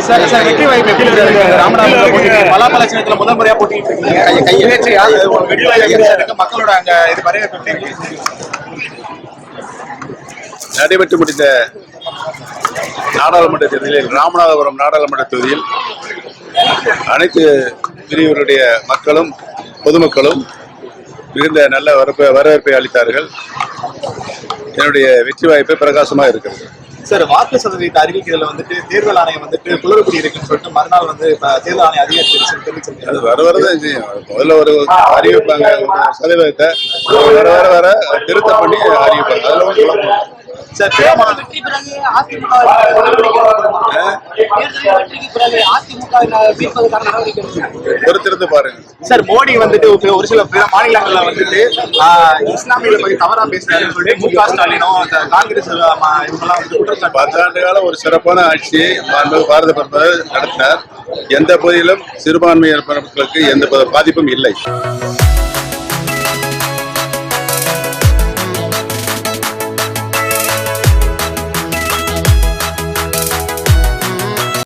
Sir sir வெற்றி வாய்ப்பு எப்படி இருக்கு? ராமநாதபுரம் போட்டி பலாபல சின்னத்துல முதல் முறையா போட்டிட்டு இருக்கீங்க மக்களோட அங்க இது வரவேற்பு? நடைபெற்று முடிந்த நாடாளுமன்ற தேர்தலில் ராமநாதபுரம் நாடாளுமன்ற தொகுதியில் அனைத்து பிரிவினருடைய மக்களும் பொதுமக்களும் மிகுந்த நல்ல வரவேற்பை அளித்தார்கள். என்னுடைய வெற்றி வாய்ப்பு பிரகாசமாக இருக்கிறது. சார் வாக்கு சதவீதத்தை அறிவிக்கிறதுல வந்துட்டு தேர்தல் ஆணையம் வந்துட்டு குளறுபடி இருக்குன்னு சொல்லிட்டு மறுநாள் வந்து தேர்தல் ஆணையம் அதிகரிச்சிருச்சு அது வர வரதான் செய்யும். முதல்ல ஒரு அறிவிப்பாங்க ஒரு சதவீதத்தை வர வர வர திருத்தம் பண்ணி அறிவிப்பாங்க. அதுல வந்து சார். பொறுத்திருந்து பாருங்க. சார் மோடி வந்துட்டு ஒரு- சில பிற மாநிலங்கள்ல வந்துட்டு ஆஹ், இஸ்லாமியர்களை பத்தி தவறா பேசுறாருன்னு சொல்லிட்டு மு க ஸ்டாலினும் காங்கிரஸ் இவங்கெல்லாம் பத்தாண்டு காலம் ஒரு சிறப்பான மாண்புமிகு பாரத பிரதமர் நடத்தினார். எந்த பகுதியிலும் சிறுபான்மையினர் மக்களுக்கு எந்த பாதிப்பும் இல்லை.